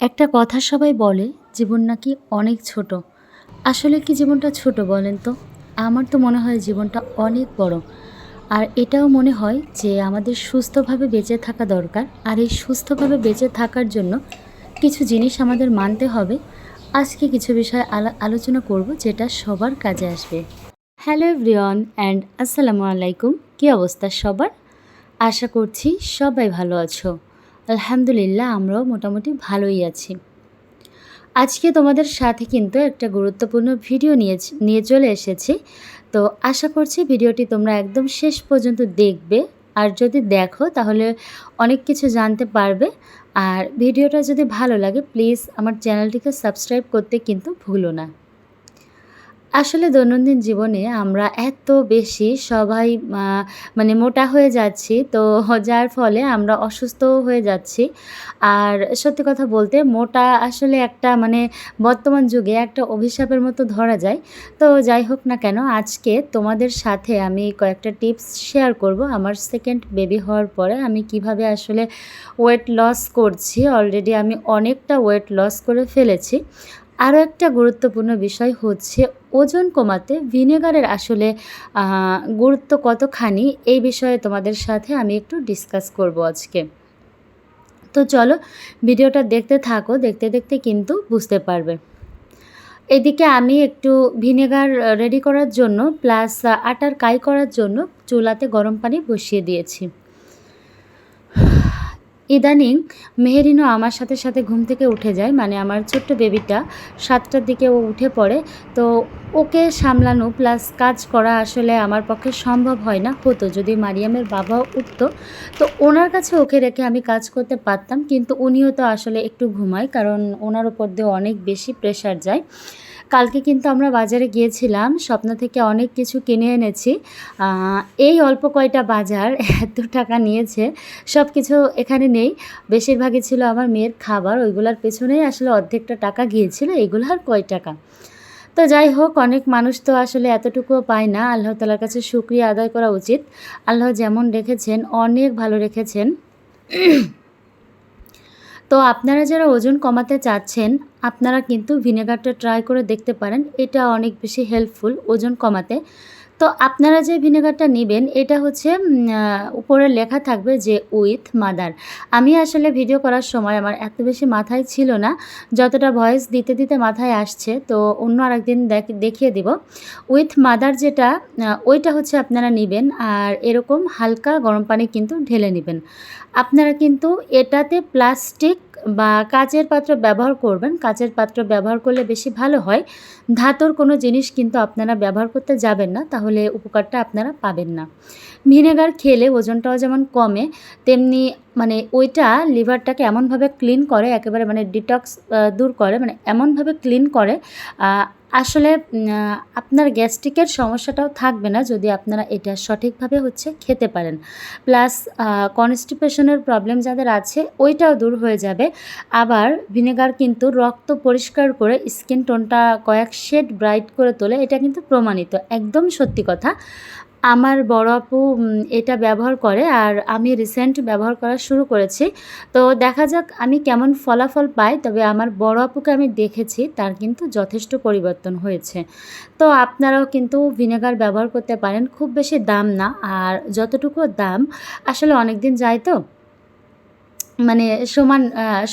একটা কথা সবাই বলে, জীবন নাকি অনেক ছোট। আসলে কি জীবনটা ছোট বলেন তো? আমার তো মনে হয় জীবনটা অনেক বড়। আর এটাও মনে হয় যে আমাদের সুস্থভাবে বেঁচে থাকা দরকার। আর এই সুস্থভাবে বেঁচে থাকার জন্য কিছু জিনিস আমাদের মানতে হবে। আজকে কিছু বিষয় আলো- আলোচনা করব যেটা সবার কাজে আসবে। হ্যালো এভরিওয়ান অ্যান্ড আসসালামু আলাইকুম। কী অবস্থা সবার? আশা করছি সবাই ভালো আছো। আলহামদুলিল্লাহ, আমরাও মোটামুটি ভালোই আছি। আজকে তোমাদের সাথে কিন্তু একটা গুরুত্বপূর্ণ ভিডিও নিয়ে নিয়ে চলে এসেছি। তো আশা করছি ভিডিওটি তোমরা একদম শেষ পর্যন্ত দেখবে। আর যদি দেখো, তাহলে অনেক কিছু জানতে পারবে। আর ভিডিওটা যদি ভালো লাগে, প্লিজ আমার চ্যানেলটিকে সাবস্ক্রাইব করতে কিন্তু ভুলো না। আসলে দৈনন্দিন জীবনে আমরা এত বেশি সবাই মানে মোটা হয়ে যাচ্ছি, তো যার ফলে আমরা অসুস্থও হয়ে যাচ্ছি। আর সত্যি কথা বলতে মোটা আসলে একটা মানে বর্তমান যুগে একটা অভিশাপের মতো ধরা যায়। তো যাই হোক না কেন, আজকে তোমাদের সাথে আমি কয়েকটা টিপস শেয়ার করব। আমার সেকেন্ড বেবি হওয়ার পরে আমি কীভাবে আসলে ওয়েট লস করছি, অলরেডি আমি অনেকটা ওয়েট লস করে ফেলেছি। আরও একটা গুরুত্বপূর্ণ বিষয় হচ্ছে ওজন কমাতে ভিনেগারের আসলে গুরুত্ব কতখানি এই বিষয়ে তোমাদের সাথে আমি একটু ডিসকাস করব আজকে। তো চলো ভিডিওটা দেখতে থাকো, দেখতে দেখতে কিন্তু বুঝতে পারবে। এদিকে আমি একটু ভিনেগার রেডি করার জন্য প্লাস আটার কাই করার জন্য চুলাতে গরম পানি বসিয়ে দিয়েছি। ইদানিং মেহেরিনও আমার সাথে সাথে ঘুম থেকে উঠে যায় মানে আমার ছোট্ট বেবিটা সাতটার দিকে ও উঠে পড়ে। তো ওকে সামলানো প্লাস কাজ করা আসলে আমার পক্ষে সম্ভব হয় না। হতো যদি মারিয়ামের বাবাও উঠতো। তো ওনার কাছে ওকে রেখে আমি কাজ করতে পারতাম, কিন্তু উনিও তো আসলে একটু ঘুমায়, কারণ ওনার উপর দিয়ে অনেক বেশি প্রেশার যায়। কালকে কিন্তু আমরা বাজারে গিয়েছিলাম, স্বপ্ন থেকে অনেক কিছু কিনে এনেছি। এই অল্প কয়টা বাজার এত টাকা নিয়েছে সব কিছু এখানে নেই। বেশিরভাগই ছিল আমার মেয়ের খাবার, ওইগুলোর পেছনেই আসলে অর্ধেকটা টাকা গিয়েছিল এগুলার কয় টাকা? তো যাই হোক, অনেক মানুষ তো আসলে এতটুকুও পায় না, আল্লাহ তালার কাছে শুক্রিয়া আদায় করা উচিত। আল্লাহ যেমন রেখেছেন, অনেক ভালো রেখেছেন। তো আপনারা যারা ওজন কমাতে চাচ্ছেন, আপনারা কিন্তু ভিনেগারটা ট্রাই করে দেখতে পারেন। এটা অনেক বেশি হেল্পফুল ওজন কমাতে। তো আপনারা যে ভিনেগারটা নেবেন, এটা হচ্ছে উপরে লেখা থাকবে যে উইথ মাদার। আমি আসলে ভিডিও করার সময় আমার এত বেশি মাথায় ছিল না, যতটা ভয়েস দিতে দিতে মাথায় আসছে, তো অন্য আরেকদিন দেখ- দেখিয়ে দিব। উইথ মাদার যেটা ওইটা হচ্ছে আপনারা নেবেন, আর এরকম হালকা গরম পানি কিন্তু ঢেলে নেবেন। আপনারা কিন্তু এটাতে প্লাস্টিক বা কাচের পাত্র ব্যবহার করবেন। কাচের পাত্র ব্যবহার করলে বেশি ভালো হয়। ধাতর কোনো জিনিস কিন্তু আপনারা ব্যবহার করতে যাবেন না, তাহলে উপকারটা আপনারা পাবেন না। ভিনেগার খেলে ওজনটাও যেমন কমে, তেমনি মানে ওইটা লিভারটাকে এমনভাবে ক্লিন করে, একেবারে মানে ডিটক্স দূর করে মানে এমনভাবে ক্লিন করে আসলে আপনার গ্যাস্ট্রিকের সমস্যাটাও থাকবে না যদি আপনারা এটা সঠিকভাবে হচ্ছে খেতে পারেন। প্লাস কনস্টিপেশনের প্রবলেম যাদের আছে, ওইটাও দূর হয়ে যাবে। আবার ভিনেগার কিন্তু রক্ত পরিষ্কার করে, স্কিন টোনটা কয়েক শেড ব্রাইট করে তোলে, এটা কিন্তু প্রমাণিত। একদম সত্যি কথা। আমার বড় আপু এটা ব্যবহার করে আর আমি রিসেন্ট ব্যবহার করা শুরু করেছি। তো দেখা যাক আমি কেমন ফলাফল পাই, তবে আমার বড় আপুকে আমি দেখেছি, তার কিন্তু যথেষ্ট পরিবর্তন হয়েছে। তো আপনারাও কিন্তু ভিনেগার ব্যবহার করতে পারেন, খুব বেশি দাম না, আর যতটুকু দাম, আসলে অনেক দিন যায় তো। মানে সমান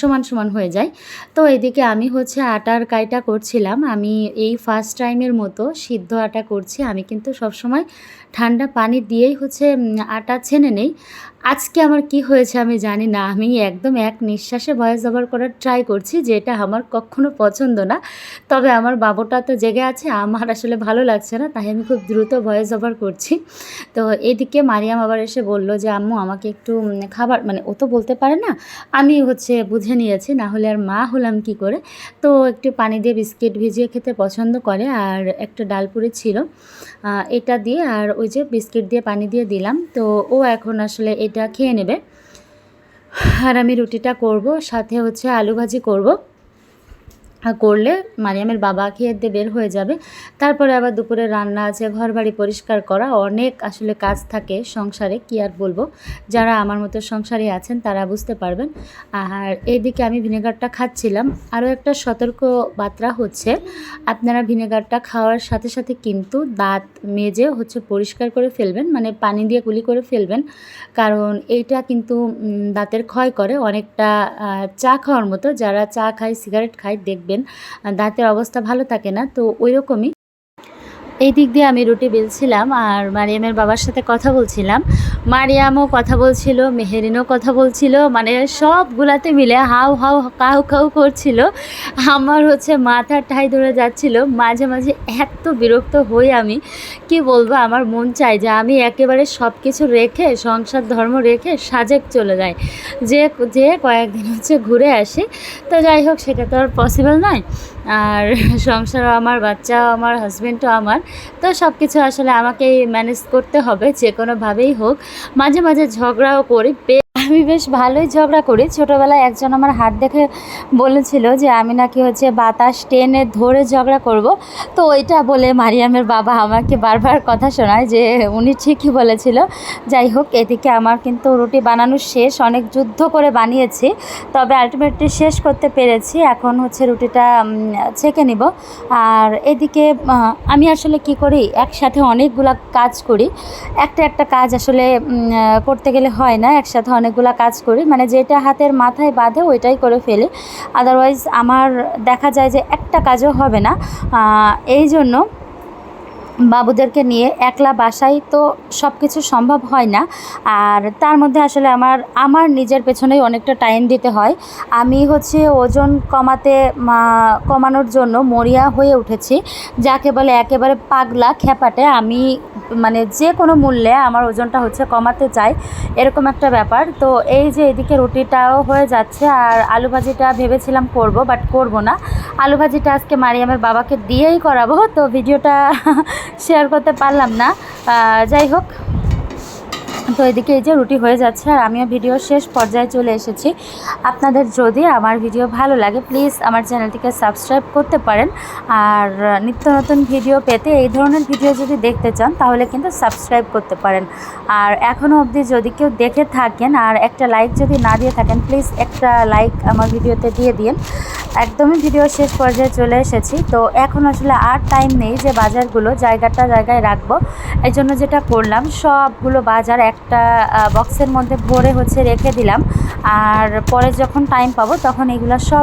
সমান সমান হয়ে যায়। তো এদিকে আমি হচ্ছে আটার কাইটা করছিলাম। আমি এই ফার্স্ট টাইমের মতো সিদ্ধ আটা করছি। আমি কিন্তু সবসময় ঠান্ডা পানি দিয়েই হচ্ছে আটা ছেনে নেই। আজকে আমার কি হয়েছে আমি জানি না। আমি একদম এক নিঃশ্বাসে ভয়েস ওভার করার ট্রাই করছি, যেটা আমার কখনো পছন্দ না। তবে আমার বাবুটা তো জেগে আছে, আমার আসলে ভালো লাগছে না, তাই আমি খুব দ্রুত ভয়েস ওভার করছি। তো এদিকে মারিয়াম আবার এসে বলল যে, আম্মু, আমাকে একটু খাবার মানে ও তো বলতে পারে না আমি হচ্ছে বুঝে নিয়েছি না হলে আর মা হলাম কি করে? তো একটু পানি দিয়ে বিস্কিট ভিজিয়ে খেতে পছন্দ করে, আর একটা ডালপুরি ছিল এটা দিয়ে আর ওই যে বিস্কিট দিয়ে পানি দিয়ে দিলাম। তো ও এখন আসলে এটা খেয়ে নেবে। আর আমি রুটিটা করব, সাথে হচ্ছে আলু ভাজি করব। করলে মারিয়ামের বাবা খেয়ে দিয়ে বের হয়ে যাবে। তারপরে আবার দুপুরে রান্না আছে ঘর বাড়ি পরিষ্কার করা, অনেক আসলে কাজ থাকে সংসারে, কি আর বলব? যারা আমার মতো সংসারে আছেন তারা বুঝতে পারবেন। আর এইদিকে আমি ভিনেগারটা খাচ্ছিলাম। আরও একটা সতর্ক বার্তা হচ্ছে, আপনারা ভিনেগারটা খাওয়ার সাথে সাথে কিন্তু দাঁত মেজে হচ্ছে পরিষ্কার করে ফেলবেন মানে পানি দিয়ে গুলি করে ফেলবেন। কারণ এইটা কিন্তু দাঁতের ক্ষয় করে অনেকটা চা খাওয়ার মতো। যারা চা খায়, সিগারেট খায়, দেখবেন আহ, দাঁতের অবস্থা ভালো থাকে না তো ওই রকমই এই দিক দিয়ে আমি রুটি বেলছিলাম আর মারিয়ামের বাবার সাথে কথা বলছিলাম। মারিয়ামও কথা বলছিল, মেহেরিনও কথা বলছিল মানে সবগুলাতে মিলে হাউ হাউ কাউ কাউ করছিল। আমার হচ্ছে মাথা ঠাই ধরে যাচ্ছিল, মাঝে মাঝে এত বিরক্ত হই আমি। কি বলব, আমার মন চাই যে আমি একেবারে সব কিছু রেখে, সংসার, ধর্ম রেখে সাজেক চলে যাই। যে যে কয়েকদিন হচ্ছে ঘুরে আসি। তো যাই হোক, সেটা তো আর পসিবল নয়। আর সংসারও আমার, বাচ্চাও আমার হাজব্যান্ডও আমার। তো সব কিছু আসলে আমাকেই ম্যানেজ করতে হবে যে কোনোভাবেই হোক। মাঝে মাঝে ঝগড়াও করি আমি বেশ ভালোই ঝগড়া করি। ছোটোবেলায় একজন আমার হাত দেখে বলেছিল যে, আমি নাকি হচ্ছে বাতাস টেনে ধরে ঝগড়া করব। তো ওইটা বলে মারিয়ামের বাবা আমাকে বারবার কথা শোনায় যে, উনি ঠিকই বলেছিল। যাই হোক, এদিকে আমার কিন্তু রুটি বানানো শেষ, অনেক যুদ্ধ করে বানিয়েছি। তবে আলটিমেটলি শেষ করতে পেরেছি। এখন হচ্ছে রুটিটা ছেঁকে নিব। আর এদিকে আমি আসলে কি করি, একসাথে অনেকগুলা কাজ করি। একটা একটা কাজ আসলে করতে গেলে হয় না, একসাথে অনেকগুলা কাজ করি মানে যেটা হাতের মাথায় বাঁধে ওইটাই করে ফেলি। আদারওয়াইজ আমার দেখা যায় যে একটা কাজও হবে না। এই জন্য বাবুদেরকে নিয়ে একলা বাসায় তো সব কিছু সম্ভব হয় না। আর তার মধ্যে আসলে আমার আমার নিজের পেছনেই অনেকটা টাইম দিতে হয়। আমি হচ্ছে ওজন কমাতে কমানোর জন্য মরিয়া হয়ে উঠেছি, যাকে বলে একেবারে পাগলা খেপাটে। আমি মানে যে কোনো মূল্যে আমার ওজনটা হচ্ছে কমাতে চাই, এরকম একটা ব্যাপার। তো এই যে এদিকে রুটিটাও হয়ে যাচ্ছে, আর আলু ভাজিটা ভেবেছিলাম করব বাট করব না। আলু ভাজিটা আজকে মারিয়ামের বাবাকে দিয়েই করাবো, তো ভিডিওটা শেয়ার করতে পারলাম না। যাই হোক তো এদিকে এই যে রুটি হয়ে যাচ্ছে আর আমিও ভিডিও শেষ পর্যায়ে চলে এসেছি। আপনাদের যদি আমার ভিডিও ভালো লাগে প্লিজ আমার চ্যানেলটিকে সাবস্ক্রাইব করতে পারেন। আর নিত্য নতুন ভিডিও পেতে এই ধরনের ভিডিও যদি দেখতে চান, তাহলে কিন্তু সাবস্ক্রাইব করতে পারেন। আর এখনও অবধি যদি কেউ দেখে থাকেন আর একটা লাইক যদি না দিয়ে থাকেন প্লিজ একটা লাইক আমার ভিডিওতে দিয়ে দিন। একদমই ভিডিও শেষ পর্যায়ে চলে এসেছি। তো এখন আসলে আর টাইম নেই যে বাজারগুলো জায়গাটা জায়গায় রাখব। এই জন্য যেটা করলাম, সবগুলো বাজার একটা বক্সের মধ্যে ভরে হচ্ছে রেখে দিলাম। আর পরে যখন টাইম পাবো, তখন এগুলো সব